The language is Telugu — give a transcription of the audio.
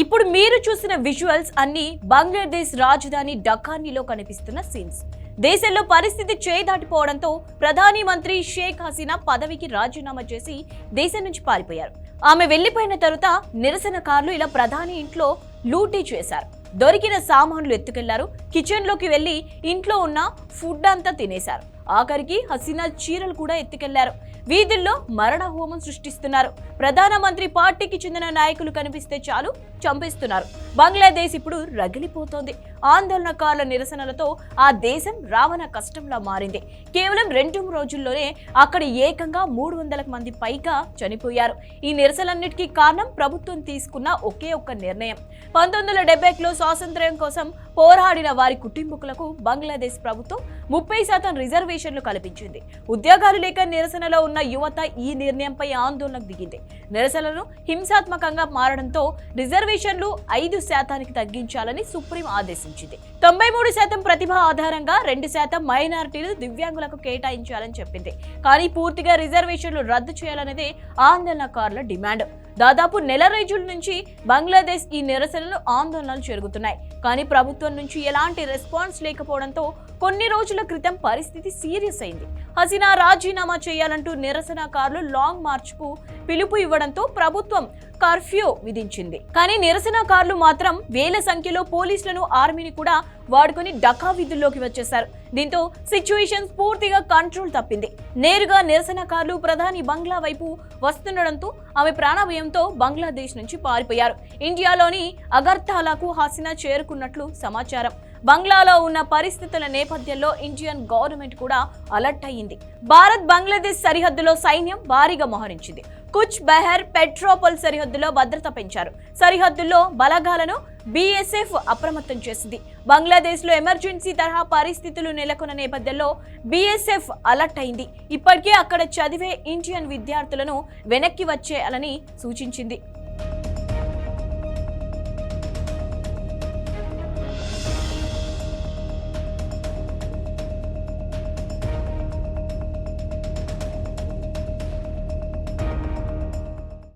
ఇప్పుడు మీరు చూసిన విజువల్స్ అన్ని బంగ్లాదేశ్ రాజధాని డకానీలో కనిపిస్తున్న సీన్స్ దేశంలో పరిస్థితి చేదాటిపోవడంతో ప్రధాని మంత్రి షేక్ హసీనా పదవికి రాజీనామా చేసి దేశం నుంచి పారిపోయారు. ఆమె వెళ్ళిపోయిన తరువాత నిరసనకారులు ఇలా ప్రధాని ఇంట్లో లూటీ చేశారు. దొరికిన సామాన్లు ఎత్తుకెళ్ళారు. కిచెన్లోకి వెళ్ళి ఇంట్లో ఉన్న ఫుడ్ అంతా తినేశారు. ఆఖరికి హసీనా చీరలు కూడా ఎత్తుకెళ్ళారు. వీధుల్లో మరణ హోమం సృష్టిస్తున్నారు. ప్రధానమంత్రి పార్టీకి చెందిన నాయకులు కనిపిస్తే చాలు చంపేస్తున్నారు. బంగ్లాదేశ్ ఇప్పుడు రగిలిపోతోంది. ఆందోళనకారుల నిరసనలతో ఆ దేశం రావణ కష్టంలా మారింది. కేవలం రెండు రోజుల్లోనే అక్కడ ఏకంగా మూడు వందల మంది పైగా చనిపోయారు. ఈ నిరసనలన్నిటికీ కారణం ప్రభుత్వం తీసుకున్న ఒకే ఒక్క నిర్ణయం. పంతొమ్మిది వందల డెబ్బైలో స్వాతంత్ర్యం కోసం పోరాడిన వారి కుటుంబకులకు బంగ్లాదేశ్ ప్రభుత్వం ముప్పై శాతం రిజర్వేషన్లు కల్పించింది. ఉద్యోగాలు లేక నిరసనలో ఉన్న యువత ఈ నిర్ణయంపై ఆందోళనకు దిగింది. నిరసనలు హింసాత్మకంగా మారడంతో రిజర్వేషన్లు ఐదు శాతానికి తగ్గించాలని సుప్రీం ఆదేశం ఆదేశించింది తొంభై మూడు శాతం ప్రతిభ ఆధారంగా రెండు శాతం మైనారిటీలు దివ్యాంగులకు కేటాయించాలని చెప్పింది. కానీ పూర్తిగా రిజర్వేషన్లు రద్దు చేయాలనేదే ఆందోళనకారుల డిమాండ్. దాదాపు నెల రోజుల నుంచి బంగ్లాదేశ్ ఈ నిరసనలు ఆందోళనలు జరుగుతున్నాయి. కానీ ప్రభుత్వం నుంచి ఎలాంటి రెస్పాన్స్ లేకపోవడంతో కొన్ని రోజుల క్రితం పరిస్థితి సీరియస్ అయింది. హసీనా రాజీనామా చేయాలంటూ నిరసనకారులు లాంగ్ మార్చ్కు పిలుపు ఇవ్వడంతో ప్రభుత్వం కర్ఫ్యూ విధించింది. కానీ నిరసనకారులు మాత్రం వేల సంఖ్యలో పోలీసులను ఆర్మీని కూడా వాడుకొని డకా విధుల్లోకి వచ్చేశారు. దీంతో సిచ్యువేషన్ పూర్తిగా కంట్రోల్ తప్పింది. నేరుగా నిరసనకారులు ప్రధాని బంగ్లా వైపు వస్తుండడంతో ఆమె ప్రాణభయంతో బంగ్లాదేశ్ నుంచి పారిపోయారు. ఇండియాలోని అగర్తాలాకు హసీనా చేరుకున్నట్లు సమాచారం. బంగ్లాలో ఉన్న పరిస్థితుల నేపథ్యంలో ఇండియన్ గవర్నమెంట్ కూడా అలర్ట్ అయ్యింది. భారత్ బంగ్లాదేశ్ సరిహద్దులో సైన్యం భారీగా మోహరించింది. కుచ్ బెహర్ పెట్రోపోల్ సరిహద్దులో భద్రత పెంచారు. సరిహద్దుల్లో బలగాలను బీఎస్ఎఫ్ అప్రమత్తం చేసింది. బంగ్లాదేశ్లో ఎమర్జెన్సీ తరహా పరిస్థితులు నెలకొన్న నేపథ్యంలో బీఎస్ఎఫ్ అలర్ట్ అయింది. ఇప్పటికే అక్కడ చదివే ఇండియన్ విద్యార్థులను వెనక్కి వచ్చేయాలని సూచించింది.